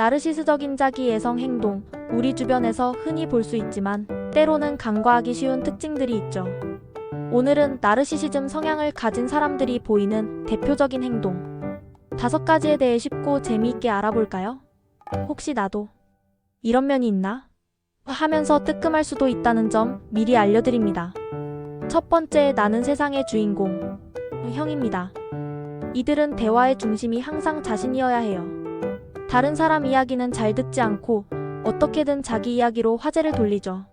나르시스적인 자기 애성 행동, 우리 주변에서 흔히 볼 수 있지만 때로는 간과하기 쉬운 특징들이 있죠. 오늘은 나르시시즘 성향을 가진 사람들이 보이는 대표적인 행동. 다섯 가지에 대해 쉽고 재미있게 알아볼까요? 혹시 나도 이런 면이 있나? 하면서 뜨끔할 수도 있다는 점 미리 알려드립니다. 첫 번째, 나는 세상의 주인공. 형입니다. 이들은 대화의 중심이 항상 자신이어야 해요. 다른 사람 이야기는 잘 듣지 않고 어떻게든 자기 이야기로 화제를 돌리죠.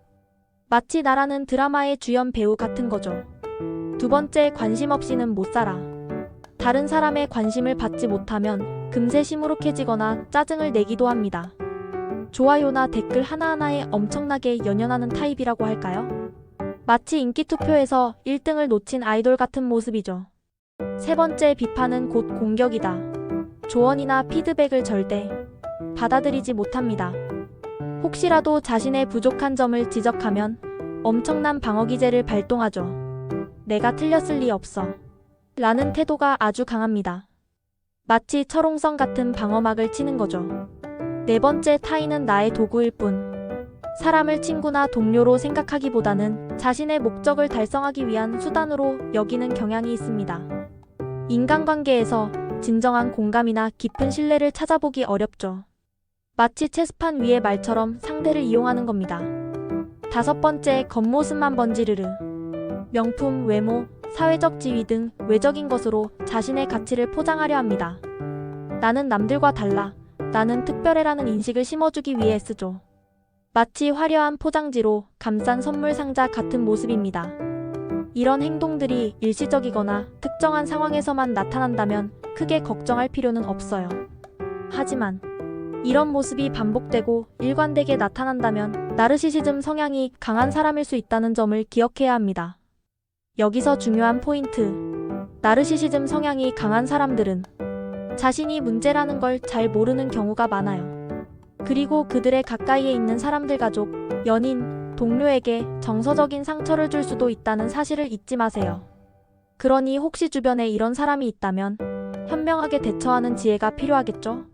마치 나라는 드라마의 주연 배우 같은 거죠. 두 번째, 관심 없이는 못 살아. 다른 사람의 관심을 받지 못하면 금세 시무룩해지거나 짜증을 내기도 합니다. 좋아요나 댓글 하나하나에 엄청나게 연연하는 타입이라고 할까요? 마치 인기 투표에서 1등을 놓친 아이돌 같은 모습이죠. 세 번째 비판은 곧 공격이다. 조언이나 피드백을 절대 받아들이지 못합니다. 혹시라도 자신의 부족한 점을 지적하면 엄청난 방어 기제를 발동하죠. 내가 틀렸을 리 없어. 라는 태도가 아주 강합니다. 마치 철옹성 같은 방어막을 치는 거죠. 네 번째 타인은 나의 도구일 뿐. 사람을 친구나 동료로 생각하기보다는 자신의 목적을 달성하기 위한 수단으로 여기는 경향이 있습니다. 인간관계에서 진정한 공감이나 깊은 신뢰를 찾아보기 어렵죠. 마치 체스판 위의 말처럼 상대를 이용하는 겁니다. 다섯 번째, 겉모습만 번지르르. 명품, 외모, 사회적 지위 등 외적인 것으로 자신의 가치를 포장하려 합니다. 나는 남들과 달라. 나는 특별해라는 인식을 심어주기 위해 쓰죠. 마치 화려한 포장지로 감싼 선물 상자 같은 모습입니다. 이런 행동들이 일시적이거나 특정한 상황에서만 나타난다면 크게 걱정할 필요는 없어요. 하지만 이런 모습이 반복되고 일관되게 나타난다면 나르시시즘 성향이 강한 사람일 수 있다는 점을 기억해야 합니다. 여기서 중요한 포인트. 나르시시즘 성향이 강한 사람들은 자신이 문제라는 걸 잘 모르는 경우가 많아요. 그리고 그들의 가까이에 있는 사람들 가족, 연인, 동료에게 정서적인 상처를 줄 수도 있다는 사실을 잊지 마세요. 그러니 혹시 주변에 이런 사람이 있다면 현명하게 대처하는 지혜가 필요하겠죠?